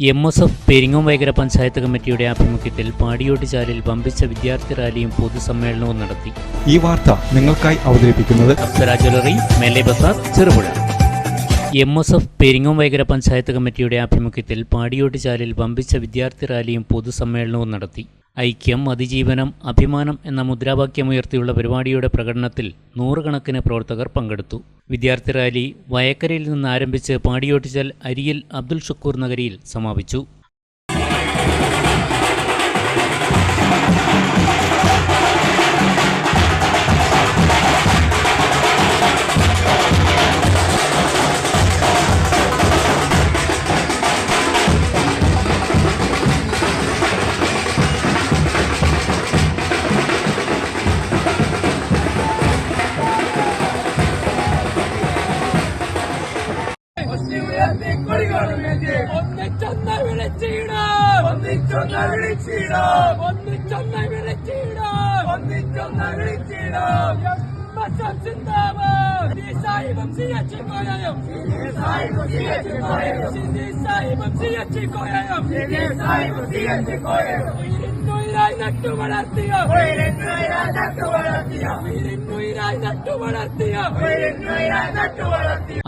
M S F Peringome Vaikara panchayat കമ്മിറ്റിയുടെ ആഭിമുഖ്യത്തിൽ പാടിയോട്ടുചാലിൽ വമ്പിച്ച വിദ്യാർത്ഥി റാലിയും പൊതുസമ്മേളനവും നടത്തി. ഈ വാർത്ത നിങ്ങൾക്കായി അവതരിപ്പിക്കുന്നത് അപ്സര ജ്വല്ലറി മെല്ലെ bazaar Cherupuzha. M S F Peringome Vaikara panchayat കമ്മിറ്റിയുടെ ആഭിമുഖ്യത്തിൽ പാടിയോട്ടുചാലിൽ വമ്പിച്ച വിദ്യാർത്ഥി റാലിയും പൊതുസമ്മേളനവും നടത്തി. ഐക്യം അതിജീവനം അഭിമാനം എന്ന മുദ്രാവാക്യമുയർത്തിയുള്ള പരിപാടിയുടെ പ്രകടനത്തിൽ നൂറുകണക്കിന് പ്രവർത്തകർ പങ്കെടുത്തു. വിദ്യാർത്ഥി റാലി വയക്കരയിൽ നിന്ന് ആരംഭിച്ച് പാടിയോട്ടിച്ചാൽ അരിയിൽ അബ്ദുൽ ഷക്കൂർ നഗരിയിൽ സമാപിച്ചു. ഒന്നിച്ചൊന്ന് വിളിച്ചിടാം. ഒന്നിച്ചൊന്ന് വിളിച്ചിടാം. ഒന്നിച്ചൊന്ന് വിളിച്ചിടാം. ഒന്നിച്ചൊന്ന് വിളിച്ചിടാം. സിന്ദാബാദ് സാഹിബം സിയച്ചി കോയയും. ഈ സാഹിബം സിയച്ചി കോയയും. ഈ സാഹിബം സിയച്ചി കോയയും. നട്ടു വളർത്തിയ നട്ടു വളർത്തിയ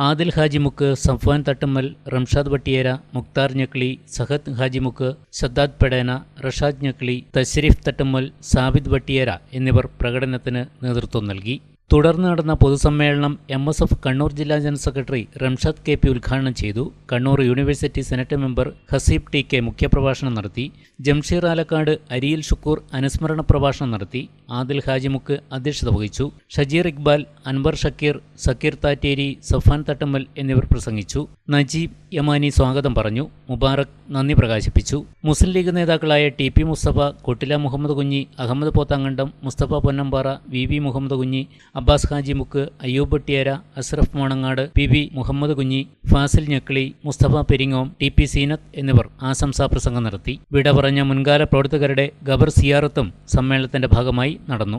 ആദിൽ ഹാജിമുക്ക് സംഫാൻ തട്ടമ്മൽ റംഷാദ് വട്ടിയേര മുക്താർ ഞക്ലി സഹദ് ഹാജിമുക്ക് സദ്ദാദ് പെടേന റഷാദ് ഞക്ലി തശ്രീഫ് തട്ടമ്മൽ സാബിദ് വട്ടിയേര എന്നിവർ പ്രകടനത്തിന് നേതൃത്വം നൽകി. തുടർന്ന് നടന്ന പൊതുസമ്മേളനം എം എസ് എഫ് കണ്ണൂർ ജില്ലാ general secretary Ramshad K P ഉദ്ഘാടനം ചെയ്തു. Kannur university senate member Haseeb T K മുഖ്യപ്രഭാഷണം നടത്തി. ജംഷീർ ആലക്കാട് അരിയിൽ ഷുക്കൂർ അനുസ്മരണ പ്രഭാഷണം നടത്തി ആദിൽ ഹാജിമുക്ക് അധ്യക്ഷത വഹിച്ചു. ഷജീർ ഇക്ബാൽ അൻവർ ഷക്കീർ സക്കീർ താറ്റേരി സഫാൻ തട്ടമ്മൽ എന്നിവർ പ്രസംഗിച്ചു. നജീബ് യമാനി സ്വാഗതം പറഞ്ഞു. മുബാറക് നന്ദി പ്രകാശിപ്പിച്ചു. മുസ്ലിം ലീഗ് നേതാക്കളായ T P Mustafa Kottila Muhammed Kunhi Ahmed Pothankandam Mustafa Ponnampara V V Muhammed Kunhi Abbas Hajimukku Ayyub Bhattiyara Asraf Monangad P V Muhammed Kunhi Fazil Njakli Mustafa Peringome T P Seenath എന്നിവർ ആശംസാ പ്രസംഗം നടത്തി. വിട പറഞ്ഞ മുൻകാല പ്രവർത്തകരുടെ ഗബർ സിയാറത്തും സമ്മേളനത്തിന്റെ ഭാഗമായി നടന്നു.